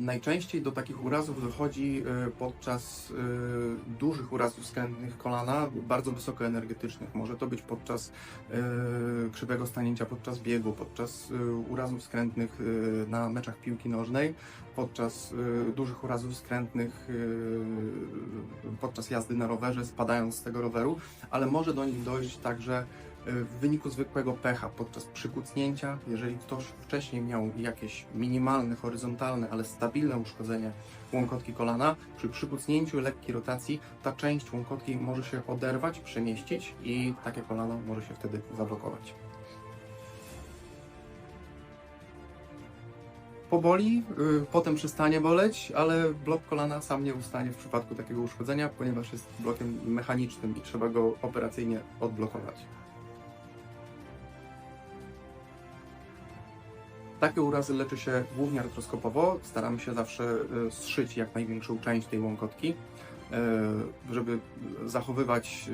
Najczęściej do takich urazów dochodzi e, podczas e, dużych urazów skrętnych kolana, bardzo wysokoenergetycznych. Może to być podczas e, krzywego stanięcia podczas biegu, podczas urazów skrętnych na meczach piłki nożnej, podczas dużych urazów skrętnych podczas jazdy na rowerze, spadając z tego roweru, ale może do nich dojść także w wyniku zwykłego pecha, podczas przykucnięcia, jeżeli ktoś wcześniej miał jakieś minimalne, horyzontalne, ale stabilne uszkodzenie łąkotki kolana, przy przykucnięciu lekkiej rotacji ta część łąkotki może się oderwać, przemieścić i takie kolano może się wtedy zablokować. Poboli, y, potem przestanie boleć, ale blok kolana sam nie ustanie w przypadku takiego uszkodzenia, ponieważ jest blokiem mechanicznym i trzeba go operacyjnie odblokować. Takie urazy leczy się głównie artroskopowo. Staramy się zawsze y, zszyć jak największą część tej łąkotki, żeby zachowywać,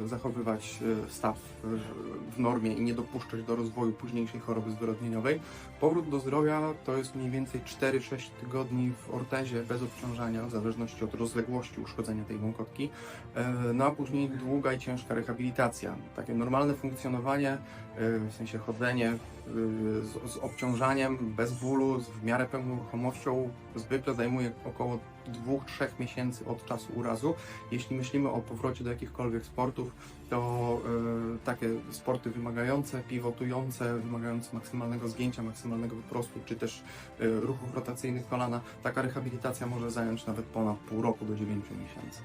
y, y, zachowywać staw w- normie i nie dopuszczać do rozwoju późniejszej choroby zwyrodnieniowej. Powrót do zdrowia to jest mniej więcej 4-6 tygodni w ortezie bez obciążania, w zależności od rozległości uszkodzenia tej łąkotki. E, No a później długa i ciężka rehabilitacja. Takie normalne funkcjonowanie, e, w sensie chodzenie e, z, z obciążaniem, bez bólu, z w miarę pełną ruchomością, zwykle zajmuje około 2-3 miesięcy od czasu urazu. Jeśli myślimy o powrocie do jakichkolwiek sportów, to e, takie sporty wymagające, pivotujące, wymagające maksymalnego zgięcia, maksymalnego wyprostu, czy też e, ruchów rotacyjnych kolana, taka rehabilitacja może zająć nawet ponad pół roku do 9 miesięcy.